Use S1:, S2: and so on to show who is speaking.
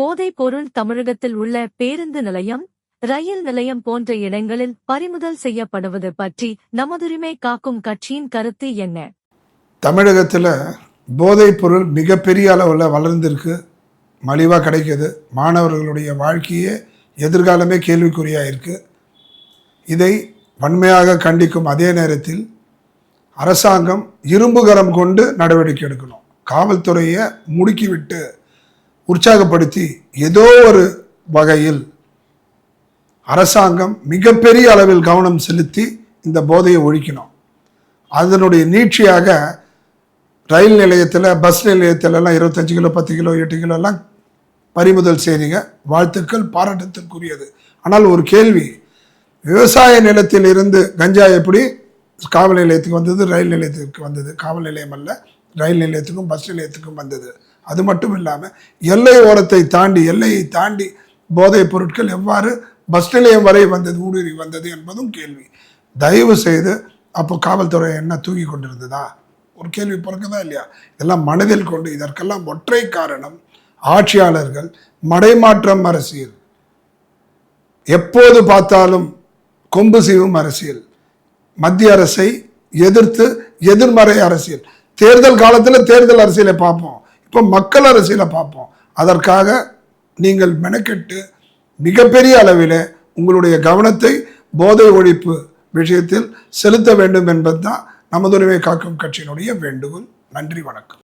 S1: போதைப் பொருள் தமிழகத்தில் உள்ள பேருந்து நிலையம் ரயில் நிலையம் போன்ற இடங்களில் பறிமுதல் செய்யப்படுவது பற்றி நமதுரிமை காக்கும் கட்சியின் கருத்து என்ன?
S2: தமிழகத்தில் போதைப் பொருள் மிகப்பெரிய அளவில் வளர்ந்திருக்கு. மலிவாக கிடைக்கிது. மாணவர்களுடைய வாழ்க்கையே எதிர்காலமே கேள்விக்குறியாக இருக்கு இதை வன்மையாக கண்டிக்கும் அதே நேரத்தில் அரசாங்கம் இரும்புகரம் கொண்டு நடவடிக்கை எடுக்கணும். காவல்துறையை முடுக்கிவிட்டு உற்சாகப்படுத்தி ஏதோ ஒரு வகையில் அரசாங்கம் மிகப்பெரிய அளவில் கவனம் செலுத்தி இந்த போதையை ஒழிக்கணும். அதனுடைய நீட்சியாக ரயில் நிலையத்தில் பஸ் நிலையத்திலலாம் இருபத்தஞ்சு கிலோ பத்து கிலோ எட்டு கிலோலாம் பறிமுதல் செய்றீங்க. வாழ்த்துக்கள் பாராட்டத்திற்குரியது ஆனால் ஒரு கேள்வி விவசாய நிலத்தில் இருந்து கஞ்சா எப்படி? காவல் நிலையத்துக்கு வந்தது ரயில் நிலையத்துக்கு வந்தது. காவல் நிலையம் அல்ல. ரயில் நிலையத்துக்கும் பஸ் நிலையத்துக்கும் வந்தது. அது மட்டும் இல்லாமல் எல்லை ஓரத்தை தாண்டி எல்லையை தாண்டி போதைப் பொருட்கள் எவ்வாறு பஸ் நிலையம் வரை வந்தது ஊடுருவி வந்தது என்பதும் கேள்வி. தயவு செய்து அப்போ காவல்துறை என்ன தூங்கி கொண்டிருந்ததா? ஒரு கேள்வி பிறக்குதா இல்லையா? இதெல்லாம் மனதில் கொண்டு இதற்கெல்லாம் ஒற்றை காரணம் ஆட்சியாளர்கள் மடைமாற்றம் அரசியல். எப்போது பார்த்தாலும் கொம்பு சீவும் அரசியல். மத்திய அரசை எதிர்த்து எதிர்மறை அரசியல். தேர்தல் காலத்தில் தேர்தல் அரசியலை பார்ப்போம். இப்போ மக்கள் அரசியலை பார்ப்போம். அதற்காக நீங்கள் மெனக்கெட்டு மிகப்பெரிய அளவில் உங்களுடைய கவனத்தை போதை ஒழிப்பு விஷயத்தில் செலுத்த வேண்டும் என்பதுதான் நமதுரிமை காக்கும் கட்சியினுடைய வேண்டுகோள். நன்றி வணக்கம்.